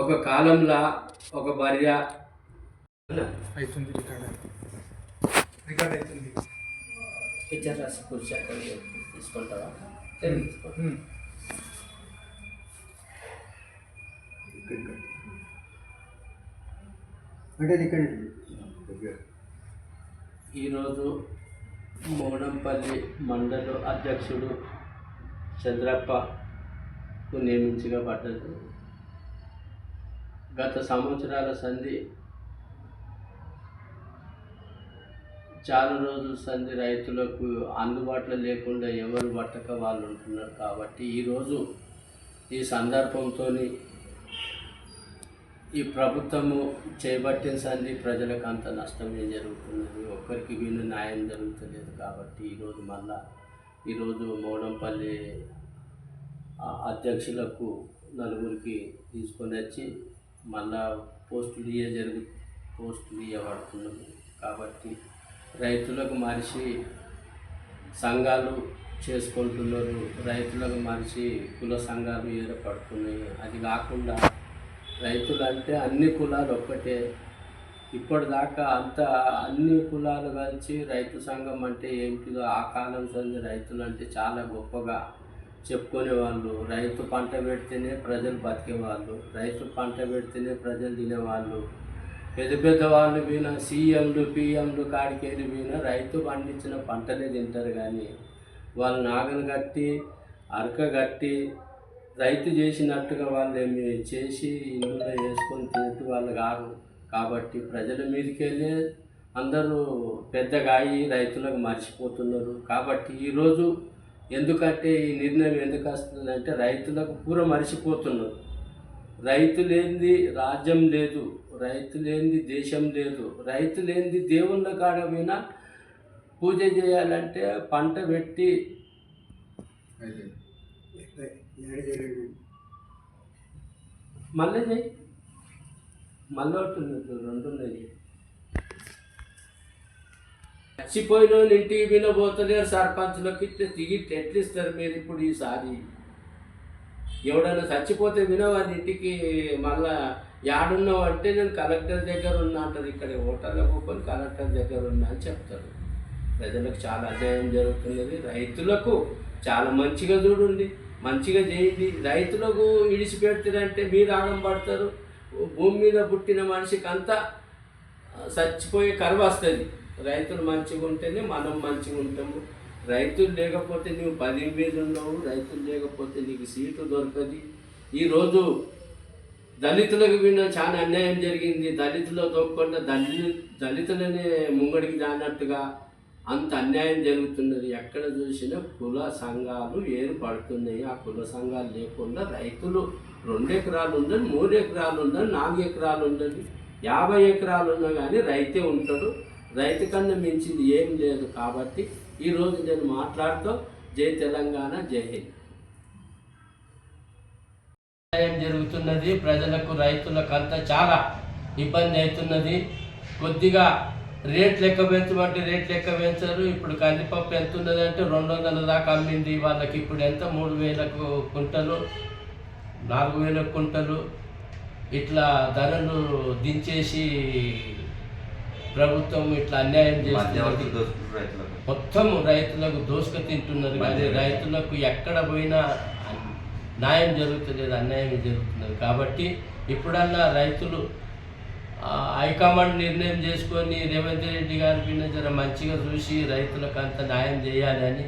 ఒక కాలంలో ఒక భార్య అవుతుంది రికార్డ్. అవుతుంది పిక్చర్ రాసి కూర్చో తీసుకుంటావా. అంటే ఇక్కడ ఈరోజు మోడంపల్లి మండల అధ్యక్షుడు చంద్రప్పకు నియమించబడ్డది. గత సంవత్సరాల సంధి చాలా రోజుల సంధి రైతులకు అందుబాటులో లేకుండా ఎవరు పట్టక వాళ్ళు ఉంటున్నారు కాబట్టి ఈరోజు ఈ సందర్భంతో ఈ ప్రభుత్వము చేపట్టిన సంధి ప్రజలకు అంత నష్టమే జరుగుతున్నది? ఒక్కరికి వీళ్ళు న్యాయం జరుగుతలేదు కాబట్టి ఈరోజు మళ్ళా ఈరోజు మోడంపల్లి అధ్యక్షులకు నలుగురికి తీసుకొని వచ్చి మళ్ళా పోస్టులు ఇయ్య జరుగు పోస్టులు ఇవ్వబడుతున్నాము కాబట్టి రైతులకు మనిషి సంఘాలు చేసుకుంటున్నారు. రైతులకు మనిషి కుల సంఘాలు ఏర్పడుతున్నాయి అది కాకుండా రైతులు అంటే అన్ని కులాలు ఒక్కటే. ఇప్పటిదాకా అంత అన్ని కులాలు కలిసి రైతు సంఘం అంటే ఏంటిదో ఆ కాలం సంది రైతులు అంటే చాలా గొప్పగా చెప్పుకునేవాళ్ళు. రైతు పంట పెడితేనే ప్రజలు బతికేవాళ్ళు. రైతు పంట పెడితేనే ప్రజలు తినేవాళ్ళు. పెద్ద పెద్ద వాళ్ళు పోయిన సీఎంలు పిఎంలు కాడికేది పోయినా రైతు పండించిన పంటనే తింటారు కానీ వాళ్ళు నాగలు కట్టి అరక కట్టి రైతు చేసినట్టుగా వాళ్ళు ఏమి చేసి ఇందులో వేసుకొని తింటూ వాళ్ళు కాదు. కాబట్టి ప్రజల మీదకి వెళ్ళి అందరూ పెద్దగా అయ్యి రైతులకు మర్చిపోతున్నారు. కాబట్టి ఈరోజు ఎందుకంటే ఈ నిర్ణయం ఎందుకు వస్తుందంటే రైతులకు పూర మర్చిపోతున్నారు. రైతు లేనిది రాజ్యం లేదు రైతు లేనిది దేశం లేదు రైతు లేనిది దేవుళ్ళ కాడ పోయినా పూజ చేయాలంటే పంట పెట్టి మళ్ళీ చేయి మళ్ళీ రెండు ఉన్నాయి. చచ్చిపోయిన వాళ్ళు ఇంటికి వినబోతలేరు సర్పంచులకు ఇట్లా తిగి ఎట్లా ఇస్తారు మీరు ఇప్పుడు ఈసారి. ఎవడన్నా చచ్చిపోతే వినవాడి ఇంటికి? మళ్ళా యాడున్నావు అంటే నేను కలెక్టర్ దగ్గర ఉన్నా అంటారు. ఇక్కడ హోటల్లో కూకొని కలెక్టర్ దగ్గర ఉన్నా అని చెప్తారు. ప్రజలకు చాలా అన్యాయం జరుగుతున్నది. రైతులకు చాలా మంచిగా చూడండి. మంచిగా చేయండి. రైతులకు ఇడిచిపెడతారంటే మీరు ఆగం పడతారు. భూమి మీద పుట్టిన మనిషికి అంతా చచ్చిపోయే కరువు వస్తుంది. రైతులు మంచిగా ఉంటేనే మనం మంచిగా ఉంటాము. రైతులు లేకపోతే నువ్వు పది మీద ఉన్నావు రైతులు లేకపోతే నీకు సీటు దొరకదు. ఈరోజు దళితులకు విన్న చాలా అన్యాయం జరిగింది. దళితులు తోకుండా దళి దళితులనే ముంగడికి దానట్టుగా అంత అన్యాయం జరుగుతున్నది. ఎక్కడ చూసినా కుల సంఘాలు ఏర్పడుతున్నాయి. ఆ కుల సంఘాలు లేకుండా రైతులు రెండు ఎకరాలు ఉందని మూడు ఎకరాలు ఉందని నాలుగు ఎకరాలు ఉందని యాభై ఎకరాలు ఉన్నా కానీ రైతే ఉంటాడు. రైతు కన్నా మించింది ఏం లేదు కాబట్టి ఈరోజు నేను మాట్లాడుతూ జై తెలంగాణ జై హింద్. జరుగుతున్నది ప్రజలకు రైతులకు అంతా చాలా ఇబ్బంది అవుతున్నది. కొద్దిగా రేట్ లెక్క పెంచమంటే రేట్ లెక్క పెంచారు. ఇప్పుడు కందిపప్పు ఎంత ఉన్నది అంటే రెండు వందల దాకా అమ్మింది. వాళ్ళకి ఇప్పుడు ఎంత? మూడు వేలకు కుంటలు నాలుగు వేలకు కుంటలు. ఇట్లా ధరలు దించేసి ప్రభుత్వం ఇట్లా అన్యాయం రైతులకు. మొత్తం రైతులకు దోసుక తింటున్నారు కానీ రైతులకు ఎక్కడ పోయినా న్యాయం జరుగుతలేదు అన్యాయం జరుగుతున్నది కాబట్టి ఇప్పుడన్నా రైతులు హైకమాండ్ నిర్ణయం చేసుకొని రేవంత్ రెడ్డి గారి పైన జర మంచిగా చూసి రైతులకు అంత న్యాయం చేయాలి అని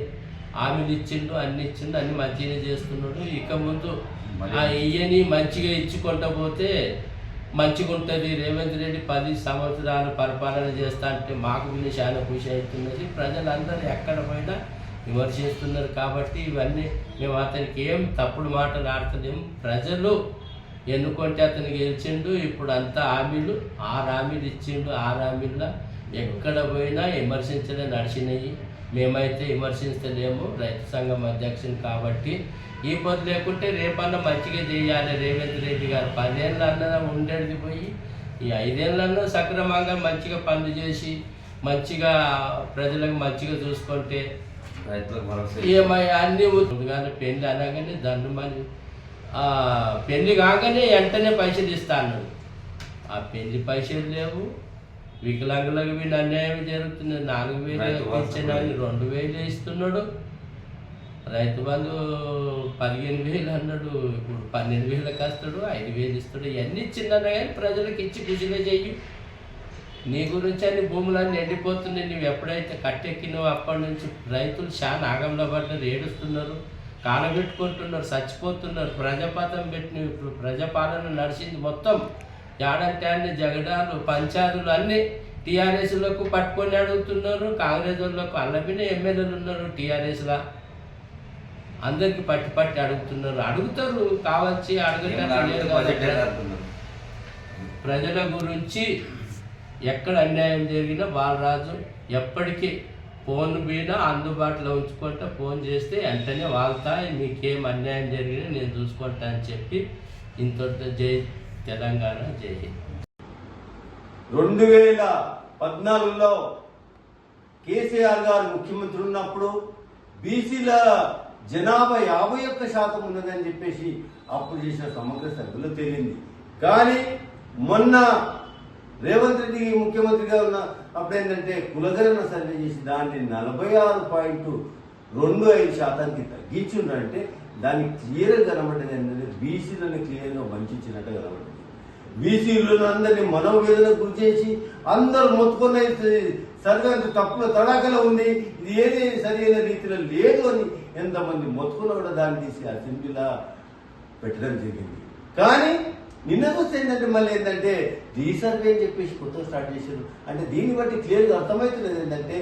హామీలు ఇచ్చిండు అన్ని ఇచ్చిండు అన్ని మంచిగానే చేస్తున్నాడు. ఇక ముందు ఆ ఇయ్యని మంచిగా ఇచ్చుకుంటా పోతే మంచిగా ఉంటుంది రేవంత్ రెడ్డి పది సంవత్సరాలు పరిపాలన చేస్తా అంటే మాకు వీళ్ళు చాలా ఖుషి అవుతున్నది. ప్రజలందరూ ఎక్కడ పోయినా విమర్శిస్తున్నారు కాబట్టి ఇవన్నీ మేము అతనికి ఏం తప్పుడు మాటలు ఆడుతున్నాం ప్రజలు ఎన్నుకుంటే అతను గెలిచిండు. ఇప్పుడు అంతా హామీలు ఆరు హామీలు ఇచ్చిండు. ఆరు హామీల్లో ఎక్కడ పోయినా విమర్శించలే నడిచినాయి. మేమైతే విమర్శించలేము రైతు సంఘం అధ్యక్షుని కాబట్టి. ఈ పొద్దు లేకుంటే రేపన్నా మంచిగా చేయాలి. రేవంత్ రెడ్డి గారు పదేళ్ళన్నా ఉండేది పోయి ఈ ఐదేళ్ళన్నా సక్రమంగా మంచిగా పనులు చేసి మంచిగా ప్రజలకు మంచిగా చూసుకుంటే ఏమై అన్నీ ముందుగానే పెళ్ళి అనగానే దండు మరి పెళ్ళి కాగానే వెంటనే పైసలు ఇస్తా అన్నాడు ఆ పెళ్ళి పైసలు లేవు. వికలాంగులకు వీళ్ళు అన్యాయం జరుగుతుంది నాలుగు వేలు ఇచ్చిన రెండు వేలు ఇస్తున్నాడు. రైతు బంధు పదిహేను వేలు అన్నాడు. ఇప్పుడు పన్నెండు వేలకు వస్తాడు ఐదు వేలు ఇస్తాడు. ఇవన్నీ ఇచ్చిందన్న కానీ ప్రజలకు ఇచ్చి గుజిగా చెయ్యి. నీ గురించి అని భూములన్నీ ఎండిపోతున్నాయి. నువ్వు ఎప్పుడైతే కట్టెక్కినావో అప్పటి నుంచి రైతులు చాలా ఆగంలో పడ్డారు ఏడుస్తున్నారు కాలబెట్టుకుంటున్నారు చచ్చిపోతున్నారు. ప్రజాపాతం పెట్టిన ఇప్పుడు ప్రజాపాలన నడిచింది మొత్తం. ఏడంటే జగడాలు పంచాయతీలు అన్నీ టీఆర్ఎస్లకు పట్టుకొని అడుగుతున్నారు. కాంగ్రెస్ వాళ్ళకు అల్లబిన ఎమ్మెల్యేలు ఉన్నారు టీఆర్ఎస్లా. అందరికి పట్టి పట్టి అడుగుతున్నారు. అడుగుతారు కావచ్చు అడగటానికి ప్రజల గురించి ఎక్కడ అన్యాయం జరిగినా బాలరాజు ఎప్పటికీ ఫోన్ మీద అందుబాటులో ఉంచుకుంటా ఫోన్ చేస్తే వెంటనే వాళ్తా మీకేం అన్యాయం జరిగినా నేను చూసుకుంటా అని చెప్పి ఇంత జై తెలంగాణ జై రెండు వేల పద్నాలుగులో కేసీఆర్ గారు ముఖ్యమంత్రి ఉన్నప్పుడు బీసీల జనాభా యాభై ఒక్క శాతం ఉన్నదని చెప్పేసి అప్పుడు చేసిన సమగ్ర సభ్యులు తేలింది. కానీ మొన్న రేవంత్ రెడ్డి ముఖ్యమంత్రిగా ఉన్న అప్పుడు ఏంటంటే కులగణన సర్వే చేసి దాన్ని నలభై ఆరు పాయింట్ రెండు ఐదు శాతానికి తగ్గించిందంటే దానికి క్లియర్గా కనబడ్డది ఏంటంటే బీసీలను క్లియర్గా వంచినట్టు కనబడింది బీసీలను అందరిని మనోవేదన గురి చేసి అందరూ మొత్తుకున్న సరిగా తప్పుల తడాకలో ఉంది ఇది ఏది సరైన రీతిలో లేదు అని ఎంతమంది మొత్తుకున్న కూడా దాన్ని తీసి అసెంబ్లీలా పెట్టడం జరిగింది. కానీ నిన్న చూస్తే ఏంటంటే మళ్ళీ ఏంటంటే రీసర్వే అని చెప్పేసి కొత్తగా స్టార్ట్ చేశారు. అంటే దీన్ని బట్టి క్లియర్గా అర్థమవుతున్నది ఏంటంటే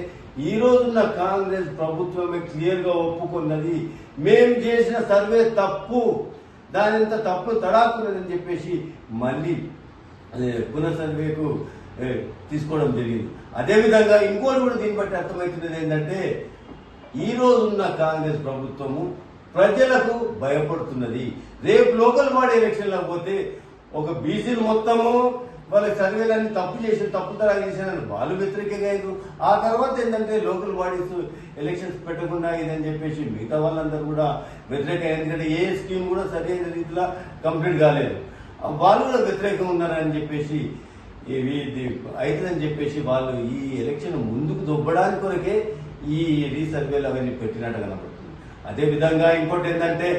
ఈ రోజున్న కాంగ్రెస్ ప్రభుత్వమే క్లియర్గా ఒప్పుకున్నది. మేము చేసిన సర్వే తప్పు. దానింత తప్పు తడాకున్నదని చెప్పేసి మళ్ళీ అదే తీసుకోవడం జరిగింది. అదేవిధంగా ఇంకోటి కూడా దీన్ని బట్టి అర్థమవుతున్నది ఏంటంటే ఈ రోజున్న కాంగ్రెస్ ప్రభుత్వము ప్రజలకు భయపడుతున్నది. రేపు లోకల్ బాడీ ఎలక్షన్లో పోతే ఒక బీసీలు మొత్తము వాళ్ళ సర్వేలన్నీ తప్పు చేసి తప్పు తరా చేసిన వాళ్ళు వ్యతిరేకంగా అయ్యారు ఆ తర్వాత ఏంటంటే లోకల్ బాడీస్ ఎలక్షన్స్ పెట్టకుండా ఇదని చెప్పేసి మిగతా వాళ్ళందరూ కూడా వ్యతిరేకంగా ఎందుకంటే ఏ స్కీమ్ కూడా సరైన రీతిలో కంప్లీట్ కాలేదు. వాళ్ళు కూడా వ్యతిరేకంగా ఉన్నారని చెప్పేసి ఇవి ఇది అవుతుందని చెప్పేసి వాళ్ళు ఈ ఎలక్షన్ ముందుకు దొబ్బడానికి కొరకే ఈ రీసర్వేలు అవన్నీ పెట్టినట్టు కనపడుతుంది. అదే విధంగా ఇంకోటి ఏంటంటే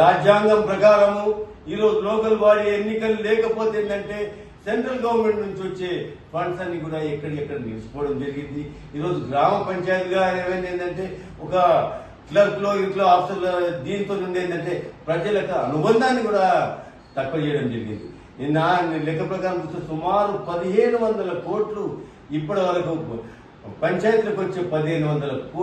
రాజ్యాంగం ప్రకారము ఈరోజు లోకల్ బాడీ ఎన్నికలు లేకపోతే ఏంటంటే సెంట్రల్ గవర్నమెంట్ నుంచి వచ్చే ఫండ్స్ అన్ని కూడా ఎక్కడికెక్కడ నిలిచిపోవడం జరిగింది. ఈరోజు గ్రామ పంచాయతీగా ఏమైంది ఏంటంటే ఒక క్లర్క్లో ఇంట్లో ఆఫీసర్ల దీంతో నుండి ఏంటంటే ప్రజలకు అనుబంధాన్ని కూడా తక్కువ చేయడం జరిగింది. నిన్న లెక్క ప్రకారం చూస్తే సుమారు పదిహేను వందల కోట్లు ఇప్పటి వరకు పంచాయతీలకు వచ్చే పదిహేను వందల కోట్లు